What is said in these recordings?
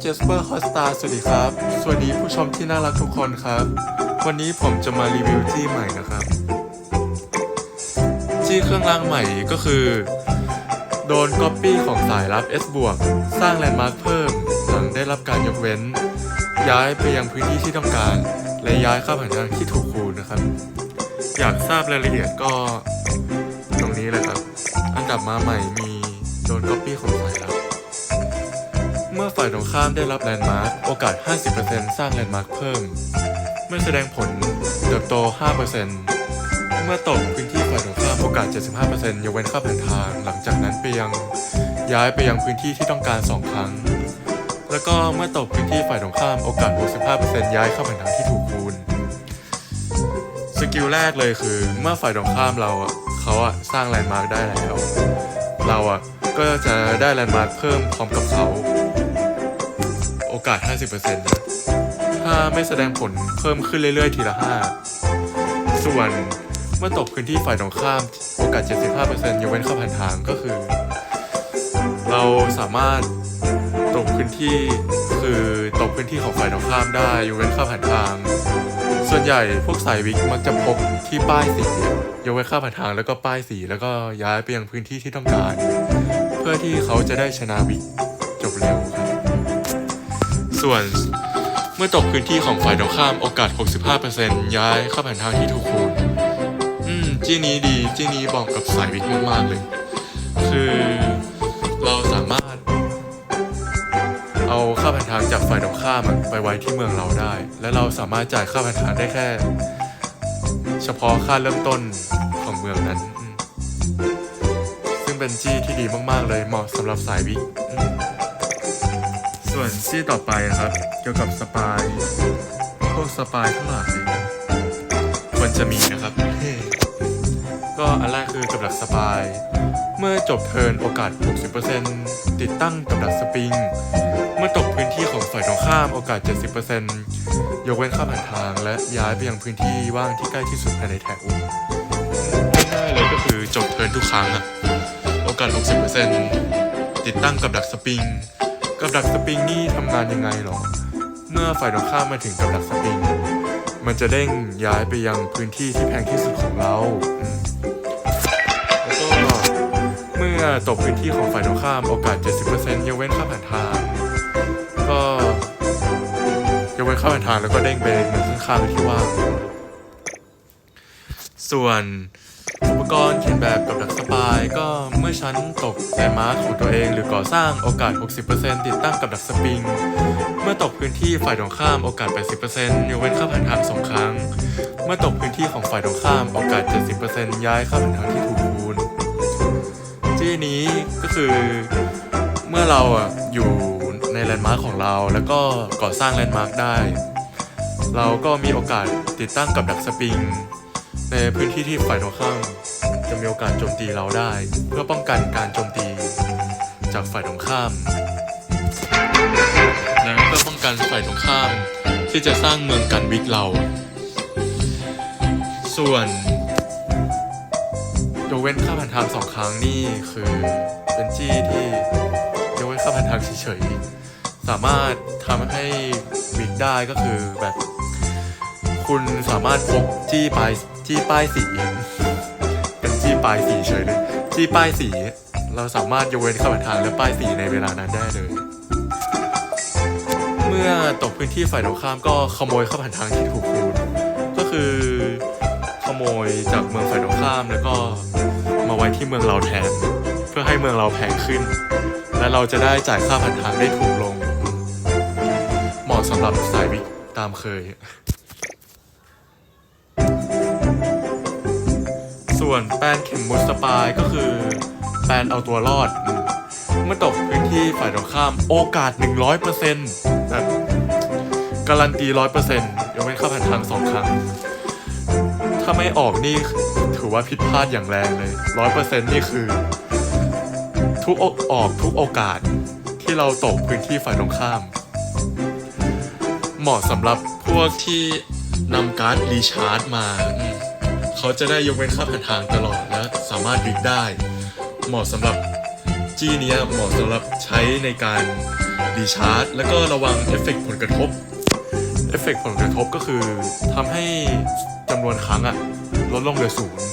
เจสเปอร์ฮอสตาสวัสดีครับ สวัสดีผู้ชมที่น่ารักทุกคนครับ วันนี้ผมจะมารีวิวจี้ใหม่นะครับ จี้เครื่องรางใหม่ก็คือ โดนก๊อปปี้ของสายลับ S บวกสร้างแลนด์มาร์คเพิ่ม หลังได้รับการยกเว้น ย้ายไปยังพื้นที่ที่ต้องการ และย้ายเข้าผ่านทางที่ถูกคูณนะครับ อยากทราบรายละเอียดก็ ตรงนี้เลยครับ อันดับมาใหม่มีโดนก๊อปปี้ของสาย ฝ่ายตรงข้ามได้รับแลนด์มาร์คโอกาส 50%สร้างแลนด์มาร์คเพิ่ม เมื่อแสดงผลเติบโต 5%เมื่อตกพื้นที่ฝ่ายตรงข้ามโอกาส 75%ยกเว้นค่าผ่านทาง หลังจากนั้นไปยังย้ายไปยังพื้นที่ที่ต้องการ 2 ครั้ง แล้วก็เมื่อตกพื้นที่ฝ่ายตรงข้ามโอกาส 65%ย้ายเข้าผ่านทางที่ถูกคูณสกิลแรกเลยคือ เมื่อฝ่ายตรงข้ามเราอะเขาอะสร้างแลนด์มาร์คได้แล้ว เราอะก็จะได้แลนด์มาร์คเพิ่มพร้อมกับเขา โอกาส 50%นะถ้าไม่แสดงผลเพิ่มขึ้นเรื่อยๆ ทีละ 5 ส่วนเมื่อตกพื้นที่ฝ่ายตรงข้ามโอกาส 75%ยกเว้นเข้าผ่านทางก็คือ เราสามารถตกพื้นที่คือตกพื้นที่ของฝ่ายตรงข้ามได้ยกเว้นเข้าผ่านทาง ส่วนใหญ่พวกสายวิกมักจะพกที่ป้ายสียกเว้นค่าผ่านทางแล้วก็ป้ายสีแล้วก็ย้ายไปยังพื้นที่ที่ต้องการ เพื่อที่เขาจะได้ชนะวิกจบเร็วครับ ส่วนเมื่อตกพื้นที่ของฝ่ายตรงข้ามโอกาส 65%ย้ายเข้าผ่านทางที่ถูกคูณอืมจี้นี้ดีจี้นี้บอกกับสายวิกมากๆเลย คือเราสามารถ เอาค่าผ่านทางจากฝ่ายตรงข้ามไปไว้ที่เมืองเราได้ และเราสามารถจ่ายค่าผ่านทางได้แค่ เฉพาะค่าเริ่มต้นของเมืองนั้น ซึ่งเป็นจี้ที่ดีมากๆเลยเหมาะสำหรับสายวิกอืม ส่วนจี้ต่อไปนะครับ เกี่ยวกับสปายพวกสปายทั้งหลายควรจะมีนะครับ ก็อันแรกคือกับดักสปาย เมื่อจบเทิร์นโอกาส 60%ติดตั้งกับดักสปริง เมื่อตกพื้นที่ของฝ่ายตรงข้ามโอกาส 70%ยกเว้นค่าผ่านทางและย้ายไปยังพื้นที่ว่างที่ใกล้ที่สุดภายในแถวง่ายๆเลยก็คือจบเทิร์นทุกครั้งอะโอกาส 60%ติดตั้งกับดักสปริง กับดักสปริงนี่ทำงานยังไงหรอ เมื่อฝ่ายตรงข้ามมาถึงกับดักสปริง มันจะเด้งย้ายไปยังพื้นที่ที่แพงที่สุดของเราแล้วก็เมื่อตกพื้นที่ของฝ่ายตรงข้ามโอกาส 70%ยกเว้นค่าผ่านทาง ก็ยกเว้นค่าผ่านทางแล้วก็เด้งไปเหมือนข้างๆที่ว่างส่วน ปกรณ์เขียนแบบกับดักสปายก็เมื่อชั้นตกแลนมาร์คของตัวเอง หรือก่อสร้างโอกาส 60%ติดตั้งกับดักสปริง เมื่อตกพื้นที่ฝ่ายตรงข้ามโอกาส 80%ยกเว้นค่าผ่านทางสองครั้ง เมื่อตกพื้นที่ของฝ่ายตรงข้ามโอกาส 70%ย้ายค่าผ่านทางที่ถูกคูณที่นี้ก็คือเมื่อเราอะอยู่ในแลนด์มาร์คของเรา แล้วก็ก่อสร้างแลนด์มาร์คได้ เราก็มีโอกาสติดตั้งกับดักสปริงในพื้นที่ที่ฝ่ายตรงข้าม มีโอกาสโจมตีเราได้ เพื่อป้องกันการโจมตี จากฝ่ายตรงข้าม และเพื่อป้องกันฝ่ายตรงข้าม ที่จะสร้างเมืองกันวิกเรา ส่วนยกเว้นค่าผ่านทางสองครั้งนี่คือเป็นจี้ที่ยกเว้นค่าผ่านทางเฉยๆสามารถทำให้วิกได้ก็คือแบบ คุณสามารถพกจี้ปลายจี้ป้ายสีเป็นจี้ปลายสีเฉยเลยจี้ป้ายสี เราสามารถยกเว้นค่าผ่านทางและป้ายสีในเวลานั้นได้เลย เมื่อตกพื้นที่ฝ่ายตรงข้ามก็ขโมยเข้าผ่านทางที่ถูกคูณก็คือขโมยจากเมืองฝ่ายตรงข้ามแล้วก็มาไว้ที่เมืองเราแทน เพื่อให้เมืองเราแพงขึ้น และเราจะได้จ่ายค่าผ่านทางได้ถูกลง เหมาะสำหรับสายวิกตามเคย ส่วนแปนเข็มมุสปายก็คือแปนเอาตัวรอด เมื่อตกพื้นที่ฝ่ายตรงข้ามโอกาส 100%นะการันตี 100%ยกเว้นค่าผ่านทางสองครั้ง ถ้าไม่ออกนี่ถือว่าผิดพลาดอย่างแรงเลย 100%นี่คือ ทุกโอออกทุกโอกาสที่เราตกพื้นที่ฝ่ายตรงข้าม เหมาะสำหรับพวกที่นำการ์ดรีชาร์จมา เขาจะได้ยกเว้นค่าผ่านทางตลอดและสามารถวิกได้ เหมาะสำหรับจี้นี้เหมาะสำหรับใช้ในการรีชาร์จ แล้วก็ระวังเอฟเฟกต์ผลกระทบเอฟเฟกต์ผลกระทบก็คือทำให้จำนวนครั้งอะลดลงเหลือศูนย์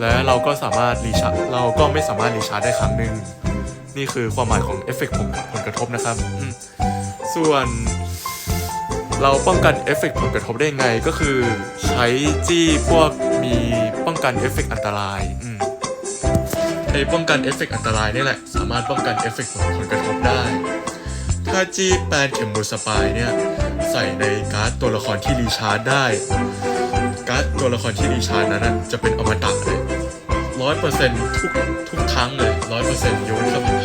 และเราก็สามารถรีชาร์จเราก็ไม่สามารถรีชาร์จได้ครั้งหนึ่งนี่คือความหมายของเอฟเฟกต์ผลผลกระทบนะครับ ส่วนเราป้องกันเอฟเฟกต์ผลกระทบได้ไงก็คือใช้จี้พวกีป้องกันเอฟเฟกต์อันตรายอืมไอ้ป้องกันเอฟเฟกต์อันตรายนี่แหละ สามารถป้องกันเอฟเฟกต์ผลกระทบได้ ถ้าจี้แปนเข็มบูสปายเนี่ย ใส่ในการ์ดตัวละครที่รีชาร์จได้ การ์ดตัวละครที่รีชาร์จนั้นจะเป็นอมตะเลยร้อยเปอร์เซ็นต์ทุกทุกครั้งเลยร้อยเปอร์เซ็นต์ยกเว้นคำถา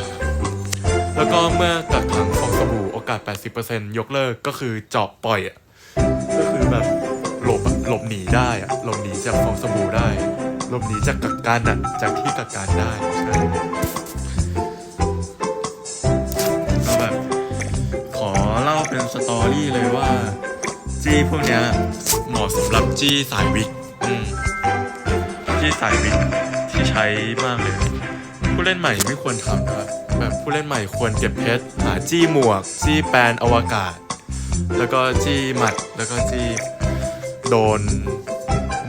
แล้วก็เมื่อกักขังฟองสบู่โอกาส 80%ยกเลิกก็คือเจาะปล่อยอะ หลบหนีได้อะหลบหนีจากฟองสบู่ได้ หลบหนีจากกักกันอะจากที่กักกันได้ใช่ก็แบบขอเล่าเป็นสตอรี่เลยว่า จี้พวกเนี้ยเหมาะสำหรับจี้สายวิกอืมจี้สายวิกที่ใช้มากเลย ผู้เล่นใหม่ไม่ควรทำนะครับแบบผู้เล่นใหม่ควรเก็บเพชรหาจี้หมวก จี้แปนอวกาศ แล้วก็จี้หมัดแล้วก็จี้ โดน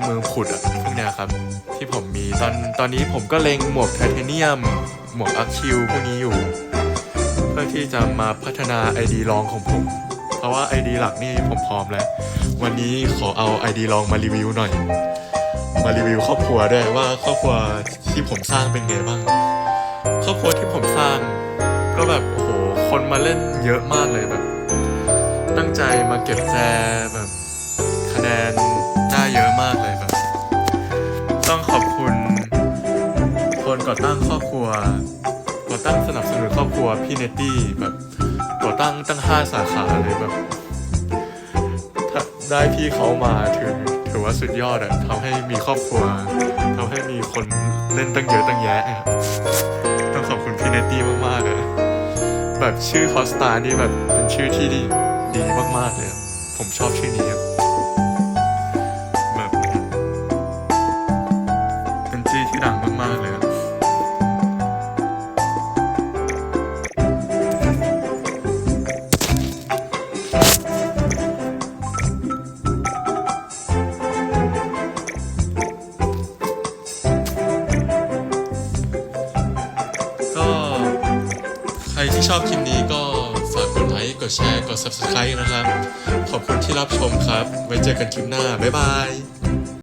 มือขุดอะพวกเนี้ยครับ ที่ผมมีตอนตอนนี้ผมก็เล็งหมวกไทเทเนียม หมวกอัคคิวพวกนี้อยู่ เพื่อที่จะมาพัฒนา ID รองของผม เพราะว่า ID หลักนี่ผมพร้อมแล้ว วันนี้ขอเอา ID รองมารีวิวหน่อย มารีวิวครอบครัวด้วยว่าครอบครัวที่ผมสร้างเป็นไงบ้าง ครอบครัวที่ผมสร้าง ก็แบบโอ้โหคนมาเล่นเยอะมากเลยแบบ ตั้งใจมาเก็บแจแบบ แนนได้เยอะมากเลยแบบ ต้องขอบคุณ คนก่อตั้งครอบครัว ก่อตั้งสนับสนุนครอบครัวพี่เนตตี้แบบก่อตั้งตั้งห้าสาขาเลยแบบถ้าได้พี่เขามาถือถือว่าสุดยอดอะทำให้มีครอบครัวทำให้มีคนเล่นตั้งเยอะตั้งแยะต้องขอบคุณพี่เนตตี้มากๆอะแบบชื่อคอสตานี่แบบเป็นชื่อที่ดีดีมากๆเลย ผมชอบชื่อนี้ ชอบคลิปนี้ก็ฝากกดไลค์ กดแชร์ กด Subscribe นะครับ ขอบคุณที่รับชมครับ ไว้เจอกันคลิปหน้า บ๊ายบาย